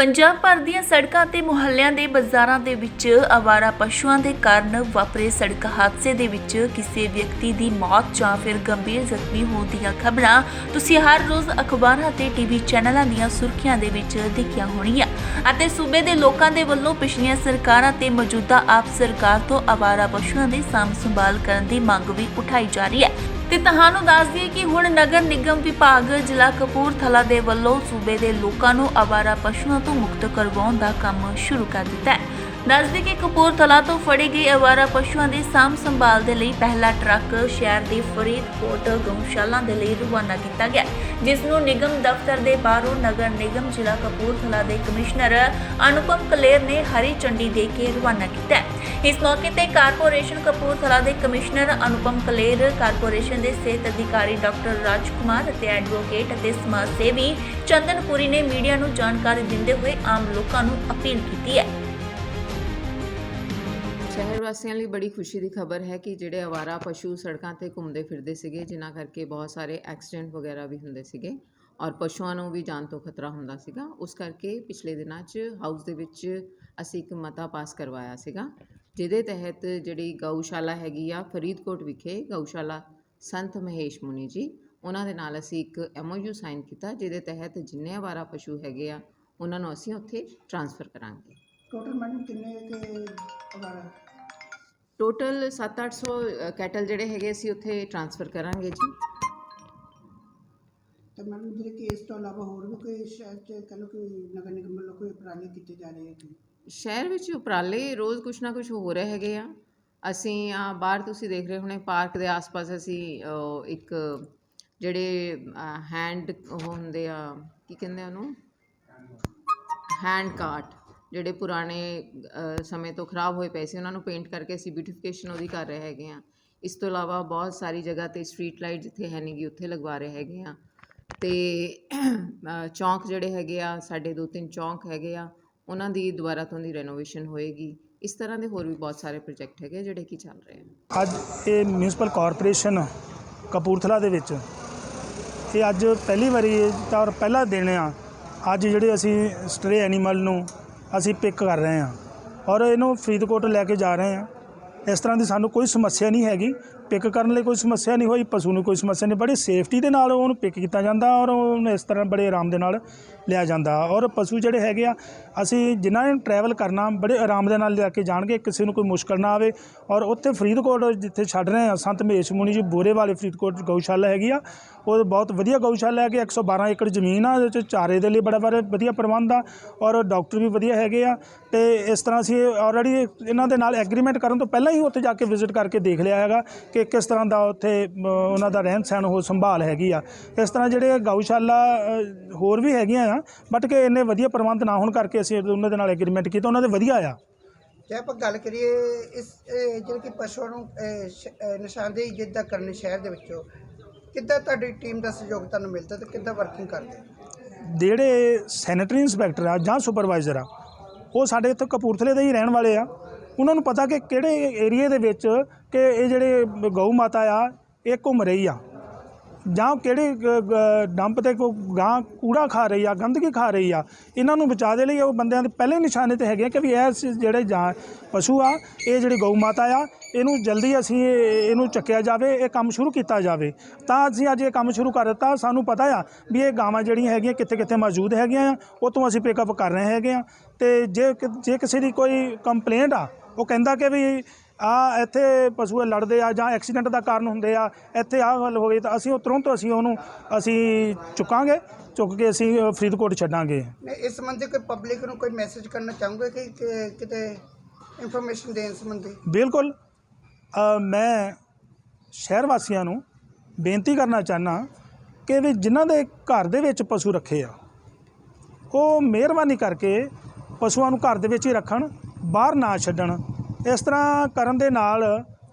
ਪੰਜਾਬ ਭਰ ਦੀਆਂ ਸੜਕਾਂ ਤੇ ਮੁਹੱਲਿਆਂ ਦੇ ਬਾਜ਼ਾਰਾਂ ਦੇ ਵਿੱਚ ਆਵਾਰਾ ਪਸ਼ੂਆਂ ਦੇ ਕਾਰਨ ਵਾਪਰੇ ਸੜਕ ਹਾਦਸੇ ਦੇ ਵਿੱਚ ਕਿਸੇ ਵਿਅਕਤੀ ਦੀ ਮੌਤ ਜਾਂ ਫਿਰ ਗੰਭੀਰ ਜ਼ਖਮੀ ਹੋਣ ਦੀਆਂ ਖਬਰਾਂ ਤੁਸੀਂ ਹਰ ਰੋਜ਼ ਅਖਬਾਰਾਂ ਤੇ ਟੀਵੀ ਚੈਨਲਾਂ ਦੀਆਂ ਸੁਰਖੀਆਂ ਦੇ ਵਿੱਚ ਦੇਖੀਆਂ ਹੋਣੀਆਂ। ਅਤੇ ਸੂਬੇ ਦੇ ਲੋਕਾਂ ਦੇ ਵੱਲੋਂ ਪਿਛਲੀਆਂ ਸਰਕਾਰਾਂ ਤੇ ਮੌਜੂਦਾ ਆਪ ਸਰਕਾਰ ਤੋਂ ਆਵਾਰਾ ਪਸ਼ੂਆਂ ਦੀ ਸਾਂਭ ਸੰਭਾਲ ਕਰਨ ਦੀ ਮੰਗ ਵੀ ਉਠਾਈ ਜਾ ਰਹੀ ਹੈ। ਤੇ ਤੁਹਾਨੂੰ ਦੱਸ ਦਈਏ ਕਿ ਹੁਣ ਨਗਰ ਨਿਗਮ ਵਿਭਾਗ ਜ਼ਿਲ੍ਹਾ ਕਪੂਰਥਲਾ ਦੇ ਵੱਲੋਂ ਸੂਬੇ ਦੇ ਲੋਕਾਂ ਨੂੰ ਆਵਾਰਾ ਪਸ਼ੂਆਂ ਤੋਂ ਮੁਕਤ ਕਰਵਾਉਣ ਦਾ ਕੰਮ ਸ਼ੁਰੂ ਕਰ ਦਿੱਤਾ ਹੈ। ਦੱਸ ਕਿ ਕਪੂਰਥਲਾ ਤੋਂ ਫੜੇ ਗਏ ਅਵਾਰਾ ਪਸ਼ੂਆਂ ਦੀ ਸਾਂਭ ਸੰਭਾਲ ਦੇ ਲਈ ਪਹਿਲਾ ਟਰੱਕ ਸ਼ਹਿਰ ਦੀ ਫਰੀਦਕੋਟ ਗਊਸ਼ਾਲਾ ਦੇ ਲਈ ਰਵਾਨਾ ਕੀਤਾ ਗਿਆ, ਜਿਸ ਨੂੰ ਨਿਗਮ ਦਫ਼ਤਰ ਦੇ ਬਾਹਰੋਂ ਨਗਰ ਨਿਗਮ ਜ਼ਿਲ੍ਹਾ ਕਪੂਰਥਲਾ ਦੇ ਕਮਿਸ਼ਨਰ ਅਨੁਪਮ ਕਲੇਰ ਨੇ ਹਰੀ ਝੰਡੀ ਦੇ ਕੇ ਰਵਾਨਾ ਕੀਤਾ। ਇਸ ਮੌਕੇ ਤੇ ਕਾਰਪੋਰੇਸ਼ਨ ਕਪੂਰਥਲਾ ਦੇ ਕਮਿਸ਼ਨਰ ਅਨੁਪਮ ਕਲੇਰ, ਕਾਰਪੋਰੇਸ਼ਨ ਦੇ ਸਿਹਤ ਅਧਿਕਾਰੀ ਡਾਕਟਰ ਰਾਜਕੁਮਾਰ ਅਤੇ ਐਡਵੋਕੇਟ ਅਤੇ ਸਮਾਜ ਸੇਵੀ ਚੰਦਨਪੁਰੀ ਨੇ ਮੀਡੀਆ ਨੂੰ ਜਾਣਕਾਰੀ ਦਿੰਦੇ ਹੋਏ ਆਮ ਲੋਕਾਂ ਨੂੰ ਅਪੀਲ ਕੀਤੀ ਹੈ। ਸ਼ਹਿਰ ਵਾਸੀਆਂ ਲਈ ਬੜੀ ਖੁਸ਼ੀ ਦੀ ਖਬਰ ਹੈ ਕਿ ਜਿਹੜੇ ਅਵਾਰਾ ਪਸ਼ੂ ਸੜਕਾਂ ਤੇ ਘੁੰਮਦੇ ਫਿਰਦੇ ਸੀਗੇ, ਜਿਨ੍ਹਾਂ ਕਰਕੇ ਬਹੁਤ ਸਾਰੇ ਐਕਸੀਡੈਂਟ ਵਗੈਰਾ ਵੀ ਹੁੰਦੇ ਸੀਗੇ ਔਰ ਪਸ਼ੂਆਂ ਨੂੰ ਵੀ ਜਾਨ ਤੋਂ ਖਤਰਾ ਹੁੰਦਾ ਸੀਗਾ। ਉਸ ਕਰਕੇ ਪਿਛਲੇ ਦਿਨਾਂ 'ਚ ਹਾਊਸ ਦੇ ਵਿੱਚ ਅਸੀਂ ਇੱਕ ਮਤਾ ਪਾਸ ਕਰਵਾਇਆ ਸੀਗਾ, ਜਿਹਦੇ ਤਹਿਤ ਜਿਹੜੀ ਗਊਸ਼ਾਲਾ ਹੈਗੀ ਆ ਫਰੀਦਕੋਟ ਵਿਖੇ, ਗਊਸ਼ਾਲਾ ਸੰਤ ਮਹੇਸ਼ ਮੁਨੀ ਜੀ, ਉਹਨਾਂ ਦੇ ਨਾਲ ਅਸੀਂ ਇੱਕ ਐਮਓਯੂ ਸਾਈਨ ਕੀਤਾ, ਜਿਹਦੇ ਤਹਿਤ ਜਿੰਨੇ ਅਵਾਰਾ ਪਸ਼ੂ ਹੈਗੇ ਆ, ਉਹਨਾਂ ਨੂੰ ਅਸੀਂ ਉੱਥੇ ਟ੍ਰਾਂਸਫਰ ਕਰਾਂਗੇ। ਟੋਟਲ ਮੈਡਮ ਕਿੰਨੇ ਕੇ ਅਵਾਰਾ ਟੋਟਲ 7-800 ਕੈਟਲ ਜਿਹੜੇ ਹੈਗੇ ਅਸੀਂ ਉੱਥੇ ਟਰਾਂਸਫਰ ਕਰਾਂਗੇ ਜੀ। ਤੇ ਮੈਡਮ ਜਿਹੜੇ ਕੇਸ ਤੋਂ ਇਲਾਵਾ ਹੋਰ ਵੀ ਕੋਈ ਸ਼ਹਿਰ ਚ ਕਹਿ ਲਓ ਕਿ ਨਗਰ ਨਿਗਮ ਵੱਲੋਂ ਕੋਈ ਉਪਰਾਲੇ ਕੀਤੇ ਜਾ ਰਹੇ ਹੈ ਕਿ ਸ਼ਹਿਰ ਵਿੱਚ ਉਪਰਾਲੇ ਰੋਜ਼ ਕੁਛ ਨਾ ਕੁਛ ਹੋ ਰਹੇ ਹੈਗੇ ਆ। ਅਸੀਂ ਆ ਬਾਹਰ ਤੁਸੀਂ ਦੇਖ ਰਹੇ ਹੋਣੇ ਪਾਰਕ ਦੇ ਆਸ-ਪਾਸ ਅਸੀਂ ਇੱਕ ਜਿਹੜੇ ਹੈਂਡ ਹੁੰਦੇ ਆ ਕੀ ਕਹਿੰਦੇ ਆ ਉਹਨੂੰ? ਹੈਂਡ ਕਾਰਟ ਜਿਹੜੇ ਪੁਰਾਣੇ ਸਮੇਂ ਤੋਂ ਖਰਾਬ ਹੋਏ ਪਏ ਸੀ, ਉਹਨਾਂ ਨੂੰ ਪੇਂਟ ਕਰਕੇ ਅਸੀਂ ਬਿਊਟੀਫਿਕੇਸ਼ਨ ਉਹਦੀ ਕਰ ਰਹੇ ਹੈਗੇ ਆ ਇਸ ਤੋਂ ਇਲਾਵਾ ਬਹੁਤ ਸਾਰੀ ਜਗ੍ਹਾ ਤੇ ਸਟਰੀਟ ਲਾਈਟ ਜਿੱਥੇ ਹੈ ਨਹੀਂਗੀ ਉੱਥੇ ਲਗਵਾ ਰਹੇ ਹੈਗੇ ਆ ਤੇ ਚੌਂਕ ਜਿਹੜੇ ਹੈਗੇ ਆ, ਸਾਡੇ ਦੋ ਤਿੰਨ ਚੌਂਕ ਹੈਗੇ ਆ, ਉਹਨਾਂ ਦੀ ਦੁਬਾਰਾ ਤੋਂ ਦੀ ਰੈਨੋਵੇਸ਼ਨ ਹੋਏਗੀ। ਇਸ ਤਰ੍ਹਾਂ ਦੇ ਹੋਰ ਵੀ ਬਹੁਤ ਸਾਰੇ ਪ੍ਰੋਜੈਕਟ ਹੈਗੇ ਜਿਹੜੇ ਕਿ ਚੱਲ ਰਹੇ ਆ। ਅੱਜ ਇਹ ਮਿਊਨਿਸਪਲ ਕਾਰਪੋਰੇਸ਼ਨ ਕਪੂਰਥਲਾ ਦੇ ਵਿੱਚ, ਇਹ ਅੱਜ ਪਹਿਲੀ ਵਾਰੀ ਤਾਂ ਔਰ ਪਹਿਲਾ ਦਿਨ ਆ। ਅੱਜ ਜਿਹੜੇ ਅਸੀਂ ਸਟਰੇ ਐਨੀਮਲ ਨੂੰ ਅਸੀਂ ਪਿਕ ਕਰ ਰਹੇ ਹਾਂ। ਔਰ ਇਹਨੂੰ ਫਰੀਦਕੋਟ ਲੈ ਕੇ ਜਾ ਰਹੇ ਹਾਂ। ਇਸ ਤਰ੍ਹਾਂ ਦੀ ਸਾਨੂੰ ਕੋਈ ਸਮੱਸਿਆ ਨਹੀਂ ਹੈਗੀ। ਪਿਕ ਕਰਨ ਲਈ ਕੋਈ ਸਮੱਸਿਆ ਨਹੀਂ ਹੋਈ, ਪਸ਼ੂ ਨੂੰ ਕੋਈ ਸਮੱਸਿਆ ਨਹੀਂ, ਬੜੀ ਸੇਫਟੀ ਦੇ ਨਾਲ ਉਹਨੂੰ ਪਿਕ ਕੀਤਾ ਜਾਂਦਾ ਔਰ ਉਹਨੂੰ ਇਸ ਤਰ੍ਹਾਂ ਬੜੇ ਆਰਾਮ ਦੇ ਨਾਲ ਲਿਆ ਜਾਂਦਾ। ਔਰ ਪਸ਼ੂ ਜਿਹੜੇ ਹੈਗੇ ਆ, ਅਸੀਂ ਜਿਨ੍ਹਾਂ ਨੇ ਟਰੈਵਲ ਕਰਨਾ, ਬੜੇ ਆਰਾਮ ਦੇ ਨਾਲ ਲਿਆ ਕੇ ਜਾਣਗੇ, ਕਿਸੇ ਨੂੰ ਕੋਈ ਮੁਸ਼ਕਲ ਨਾ ਆਵੇ। ਔਰ ਉੱਥੇ ਫਰੀਦਕੋਟ ਜਿੱਥੇ ਛੱਡ ਰਹੇ ਆ, ਸੰਤ ਮਹੇਸ਼ ਮੁਨੀ ਜੀ ਬੋਰੇ ਵਾਲੇ ਫਰੀਦਕੋਟ ਗਊਸ਼ਾਲਾ ਹੈਗੀ ਆ, ਉਹ ਬਹੁਤ ਵਧੀਆ ਗਊਸ਼ਾਲਾ ਹੈ ਕਿ 112 ਏਕੜ ਜ਼ਮੀਨ ਆ, ਉਹਦੇ ਚ ਚਾਰੇ ਦੇ ਲਈ ਬੜਾ ਬਾਰੇ ਵਧੀਆ ਪ੍ਰਬੰਧ ਆ ਔਰ ਡਾਕਟਰ ਵੀ ਵਧੀਆ ਹੈਗੇ ਆ। ਤੇ ਇਸ ਤਰ੍ਹਾਂ ਅਸੀਂ ਆਲਰੇਡੀ ਇਹਨਾਂ ਦੇ ਨਾਲ ਐਗਰੀਮੈਂਟ ਕਰਨ ਤੋਂ ਪਹਿਲਾਂ ਹੀ ਉੱਥੇ ਜਾ ਕੇ ਵਿਜ਼ਿਟ ਕਰਕੇ ਦੇਖ ਲਿਆ ਹੈਗਾ ਕਿ ਕਿਸ ਤਰ੍ਹਾਂ ਦਾ ਉੱਥੇ ਉਹਨਾਂ ਦਾ ਰਹਿਣ ਸਹਿਣ ਉਹ ਸੰਭਾਲ ਹੈਗੀ ਆ। ਇਸ ਤਰ੍ਹਾਂ ਜਿਹੜੇ ਗਊਸ਼ਾਲਾ ਹੋਰ ਵੀ ਹੈਗੀਆਂ ਆ ਬਟ ਕਿ ਇੰਨੇ ਵਧੀਆ ਪ੍ਰਬੰਧ ਨਾ ਹੋਣ ਕਰਕੇ ਅਸੀਂ ਉਹਨਾਂ ਦੇ ਨਾਲ ਐਗਰੀਮੈਂਟ ਕੀਤਾ ਉਹਨਾਂ ਦੇ ਵਧੀਆ ਆ। ਜੇ ਆਪਾਂ ਗੱਲ ਕਰੀਏ ਇਸ ਜਿਹੜੇ ਕਿ ਪਸ਼ੂਆਂ ਨੂੰ ਨਿਸ਼ਾਨਦੇਹੀ ਜਿੱਦਾਂ ਕਰਨੀ ਸ਼ਹਿਰ ਦੇ ਵਿੱਚੋਂ ਕਿੱਦਾਂ ਤੁਹਾਡੀ ਟੀਮ ਦਾ ਸਹਿਯੋਗ ਤੁਹਾਨੂੰ ਮਿਲਦਾ ਤੇ ਕਿੱਦਾਂ ਵਰਕਿੰਗ ਕਰਦੇ? ਜਿਹੜੇ ਸੈਨੇਟਰੀ ਇੰਸਪੈਕਟਰ ਆ ਜਾਂ ਸੁਪਰਵਾਈਜ਼ਰ ਆ ਉਹ ਸਾਡੇ ਇੱਥੇ ਕਪੂਰਥਲੇ ਦੇ ਹੀ ਰਹਿਣ ਵਾਲੇ ਆ। ਉਹਨਾਂ ਨੂੰ ਪਤਾ ਕਿ ਕਿਹੜੇ ਏਰੀਏ ਦੇ ਵਿੱਚ ਕਿ ਇਹ ਜਿਹੜੇ ਗਊ ਮਾਤਾ ਆ, ਇਹ ਘੁੰਮ ਰਹੀ ਆ। ਜਾਂ ਕਿਹੜੇ ਡੰਪ ਤੇ ਕੋ ਗਾਂ ਕੂੜਾ ਖਾ ਰਹੀ ਆ, ਗੰਦਗੀ ਖਾ ਰਹੀ ਆ, ਇਹਨਾਂ ਨੂੰ ਬਚਾ ਦੇ ਲਈ ਉਹ ਬੰਦਿਆਂ ਦੇ ਪਹਿਲੇ ਨਿਸ਼ਾਨੇ ਤੇ ਹੈਗੇ ਆ ਕਿ ਵੀ ਇਹ ਸ- ਜਿਹੜੇ ਜਾਂ ਪਸ਼ੂ ਆ, ਇਹ ਜਿਹੜੀ ਗਊ ਮਾਤਾ ਆ, ਇਹਨੂੰ ਜਲਦੀ ਅਸੀਂ ਇਹਨੂੰ ਚੱਕਿਆ ਜਾਵੇ, ਇਹ ਕੰਮ ਸ਼ੁਰੂ ਕੀਤਾ ਜਾਵੇ। ਤਾਂ ਅਸੀਂ ਅੱਜ ਇਹ ਕੰਮ ਸ਼ੁਰੂ ਕਰ ਦਿੱਤਾ, ਸਾਨੂੰ ਪਤਾ ਆ ਵੀ ਇਹ ਗਾਵਾਂ ਜਿਹੜੀਆਂ ਹੈਗੀਆਂ ਕਿੱਥੇ ਕਿੱਥੇ ਮੌਜੂਦ ਹੈਗੀਆਂ ਆ, ਉਹ ਤੋਂ ਅਸੀਂ ਪਿਕਅਪ ਕਰ ਰਹੇ ਹੈਗੇ ਆ। ਤੇ ਜੇ ਜੇ ਕਿਸੇ ਦੀ ਕੋਈ ਕੰਪਲੇਂਟ ਆ ਉਹ ਕਹਿੰਦਾ ਕਿ ਵੀ ਆ ਇੱਥੇ ਪਸ਼ੂ ਲੜਦੇ ਆ ਜਾਂ ਐਕਸੀਡੈਂਟ ਦਾ ਕਾਰਨ ਹੁੰਦੇ ਆ ਇੱਥੇ ਆਹ ਗੱਲ ਹੋ ਗਈ ਤਾਂ ਅਸੀਂ ਉਹ ਤੁਰੰਤ ਅਸੀਂ ਉਹਨੂੰ ਅਸੀਂ ਚੁੱਕਾਂਗੇ ਚੁੱਕ ਕੇ ਅਸੀਂ ਫਰੀਦਕੋਟ ਛੱਡਾਂਗੇ। ਇਸ ਸੰਬੰਧੀ ਕੋਈ ਪਬਲਿਕ ਨੂੰ ਕੋਈ ਮੈਸੇਜ ਕਰਨਾ ਚਾਹੋਗੇ ਕਿ ਕਿ- ਕਿਤੇ ਇਨਫੋਰਮੇਸ਼ਨ ਦੇਣ ਸੰਬੰਧੀ? ਬਿਲਕੁਲ ਅ, ਮੈਂ ਸ਼ਹਿਰ ਵਾਸੀਆਂ ਨੂੰ ਬੇਨਤੀ ਕਰਨਾ ਚਾਹਨਾ ਕਿ ਵੀ ਜਿਨ੍ਹਾਂ ਦੇ ਘਰ ਦੇ ਵਿੱਚ ਪਸ਼ੂ ਰੱਖੇ ਆ ਉਹ ਮਿਹਰਬਾਨੀ ਕਰਕੇ ਪਸ਼ੂਆਂ ਨੂੰ ਘਰ ਦੇ ਵਿੱਚ ਹੀ ਰੱਖਣ। ਬਾਹਰ ਨਾ ਛੱਡਣ। ਇਸ ਤਰ੍ਹਾਂ ਕਰਨ ਦੇ ਨਾਲ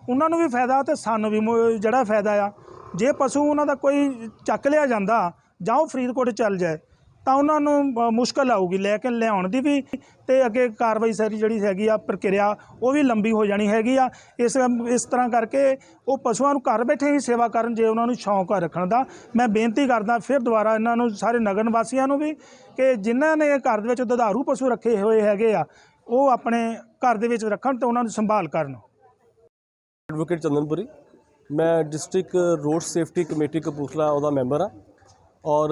ਉਹਨਾਂ ਨੂੰ ਵੀ ਫਾਇਦਾ ਤੇ ਸਾਨੂੰ ਵੀ ਮੁ- ਜਿਹੜਾ ਫਾਇਦਾ ਆ। ਜੇ ਪਸ਼ੂ ਉਹਨਾਂ ਦਾ ਕੋਈ ਚੱਕ ਲਿਆ ਜਾਂਦਾ ਜਾਂ ਉਹ ਫਰੀਦਕੋਟ ਚੱਲ ਜਾਏ ਤਾਂ ਉਹਨਾਂ ਨੂੰ ਅ, ਮੁਸ਼ਕਲ ਆਊਗੀ। ਲੈ ਕੇ ਲਿਆਉਣ ਦੀ ਵੀ ਤੇ ਅੱਗੇ ਕਾਰਵਾਈ ਸਾਰੀ ਜਿਹੜੀ ਹੈਗੀ ਆ ਪ੍ਰਕਿਰਿਆ ਉਹ ਵੀ ਲੰਬੀ ਹੋ ਜਾਣੀ ਹੈਗੀ ਆ। ਇਸ ਇਸ ਤਰ੍ਹਾਂ ਕਰਕੇ ਉਹ ਪਸ਼ੂਆਂ ਨੂੰ ਘਰ ਬੈਠੇ ਹੀ ਸੇਵਾ ਕਰਨ ਜੇ ਉਹਨਾਂ ਨੂੰ ਸ਼ੌਂਕ ਆ ਰੱਖਣ ਦਾ। ਮੈਂ ਬੇਨਤੀ ਕਰਦਾ ਫਿਰ ਦੁਬਾਰਾ ਇਹਨਾਂ ਨੂੰ ਸਾਰੇ ਨਗਰ ਨਿਵਾਸੀਆਂ ਨੂੰ ਵੀ ਕਿ ਜਿਨ੍ਹਾਂ ਨੇ ਘਰ ਦੇ ਵਿੱਚ ਦੁਧਾਰੂ ਪਸ਼ੂ ਰੱਖੇ ਹੋਏ ਹੈਗੇ ਆ ਉਹ ਆਪਣੇ ਘਰ ਦੇ ਵਿੱਚ ਰੱਖਣ ਤੇ ਉਹਨਾਂ ਨੂੰ ਸੰਭਾਲ ਕਰਨ। ਐਡਵੋਕੇਟ ਚੰਦਨਪੁਰੀ ਮੈਂ district road safety committee Kapurthala ਉਹਦਾ ਮੈਂਬਰ ਆ ਔਰ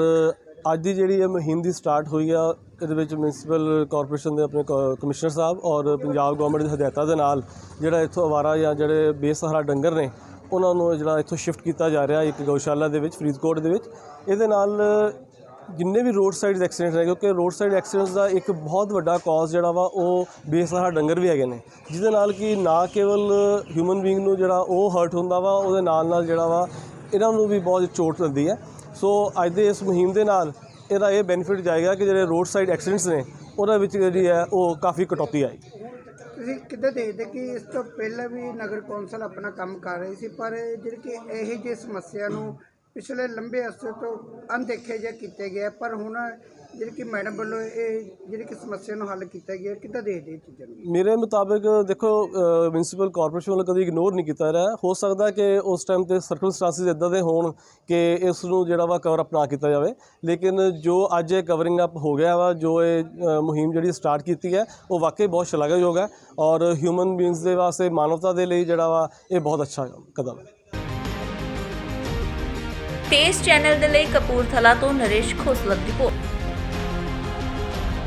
ਅੱਜ ਦੀ ਜਿਹੜੀ ਇਹ ਮੁਹਿੰਮ ਦੀ ਸਟਾਰਟ ਹੋਈ ਆ, ਇਹਦੇ ਵਿੱਚ ਮਿਊਨਿਸਪਲ ਕਾਰਪੋਰੇਸ਼ਨ ਦੇ ਆਪਣੇ ਕ- ਕਮਿਸ਼ਨਰ ਸਾਹਿਬ ਔਰ ਪੰਜਾਬ ਗਵਰਨਮੈਂਟ ਦੀ ਹਦਾਇਤਾਂ ਦੇ ਨਾਲ ਜਿਹੜਾ ਇੱਥੋਂ ਅਵਾਰਾ ਜਾਂ ਜਿਹੜੇ ਬੇਸਹਾਰਾ ਡੰਗਰ ਨੇ, ਉਹਨਾਂ ਨੂੰ ਜਿਹੜਾ ਇੱਥੋਂ ਸ਼ਿਫਟ ਕੀਤਾ ਜਾ ਰਿਹਾ ਇੱਕ ਗਊਸ਼ਾਲਾ ਦੇ ਵਿੱਚ, ਫਰੀਦਕੋਟ ਦੇ ਵਿੱਚ। ਇਹਦੇ ਨਾਲ ਜਿੰਨੇ ਵੀ ਰੋਡ ਸਾਈਡ ਐਕਸੀਡੈਂਟ ਹੈ ਕਿਉਂਕਿ ਰੋਡ ਸਾਈਡ ਐਕਸੀਡੈਂਟਸ ਦਾ ਇੱਕ ਬਹੁਤ ਵੱਡਾ ਕਾਜ਼ ਜਿਹੜਾ ਵਾ, ਉਹ ਬੇਸਹਾਰਾ ਡੰਗਰ ਵੀ ਹੈਗੇ ਨੇ। ਜਿਹਦੇ ਨਾਲ ਕਿ ਨਾ ਕੇਵਲ ਹਿਊਮਨ ਬੀਇੰਗ ਨੂੰ ਜਿਹੜਾ ਉਹ ਹਰਟ ਹੁੰਦਾ ਵਾ, ਉਹਦੇ ਨਾਲ ਨਾਲ ਜਿਹੜਾ ਵਾ, ਇਹਨਾਂ ਨੂੰ ਵੀ ਬਹੁਤ ਚੋਟ ਲੱਗਦੀ ਹੈ। ਸੋ ਅੱਜ ਦੇ ਇਸ ਮੁਹਿੰਮ ਦੇ ਨਾਲ ਇਹਦਾ ਇਹ ਬੈਨੀਫਿਟ ਜਾਏਗਾ ਕਿ ਜਿਹੜੇ ਰੋਡ ਸਾਈਡ ਐਕਸੀਡੈਂਟਸ ਨੇ ਉਹਨਾਂ ਵਿੱਚ ਜਿਹੜੀ ਹੈ, ਉਹ ਕਾਫੀ ਕਟੌਤੀ ਆਏਗੀ। ਤੁਸੀਂ ਕਿੱਦਾਂ ਦੇਖਦੇ ਕਿ ਇਸ ਤੋਂ ਪਹਿਲਾਂ ਵੀ ਨਗਰ ਕੌਂਸਲ ਆਪਣਾ ਕੰਮ ਕਰ ਰਹੀ ਸੀ, ਪਰ ਜਿਹੜੀ ਕਿ ਇਹ ਜਿਹੀ ਸਮੱਸਿਆ ਨੂੰ ਪਿਛਲੇ ਲੰਬੇ ਅਰਸੇ ਤੋਂ ਅਣਦੇਖੇ ਜਿਹਾ ਕੀਤੇ ਗਏ ਪਰ ਹੁਣ ਜਿਹੜੀ ਕਿ ਮੈਡਮ ਵੱਲੋਂ ਇਹ ਜਿਹੜੀ ਕਿ ਸਮੱਸਿਆ ਨੂੰ ਹੱਲ ਕੀਤਾ ਗਿਆ, ਕਿੱਦਾਂ ਦੇਖਦੇ ਇਹ ਚੀਜ਼ਾਂ ਨੂੰ? ਮੇਰੇ ਮੁਤਾਬਕ ਦੇਖੋ ਮਿਊਨਿਸਪਲ ਕਾਰਪੋਰੇਸ਼ਨ ਵੱਲੋਂ ਕਦੀ ਇਗਨੋਰ ਨਹੀਂ ਕੀਤਾ ਰਿਹਾ। ਹੋ ਸਕਦਾ ਕਿ ਉਸ ਟਾਈਮ ਤੇ ਸਰਕਮਸਟੈਂਸਿਸ ਇਦਾਂ ਦੇ ਹੋਣ ਕਿ ਇਸ ਨੂੰ ਜਿਹੜਾ ਵਾ ਕਵਰ ਅਪ ਨਾ ਕੀਤਾ ਜਾਵੇ। ਲੇਕਿਨ ਜੋ ਅੱਜ ਇਹ ਕਵਰਿੰਗ ਅਪ ਹੋ ਗਿਆ ਵਾ, ਜੋ ਇਹ ਮੁਹਿੰਮ ਜਿਹੜੀ ਸਟਾਰਟ ਕੀਤੀ ਹੈ, ਉਹ ਵਾਕਈ ਬਹੁਤ ਸ਼ਲਾਘਾਯੋਗ ਹੈ ਔਰ ਹਿਊਮਨ ਬੀਇੰਗਸ ਦੇ ਵਾਸਤੇ, ਮਾਨਵਤਾ ਦੇ ਲਈ ਜਿਹੜਾ ਵਾ, ਇਹ ਬਹੁਤ ਅੱਛਾ ਕਦਮ ਹੈ। ਤੇਜ਼ ਚੈਨਲ ਦੇ ਲਈ ਕਪੂਰਥਲਾ ਤੋਂ ਨਰੇਸ਼ ਖੋਸਲਾ ਦੀ ਰਿਪੋਰਟ।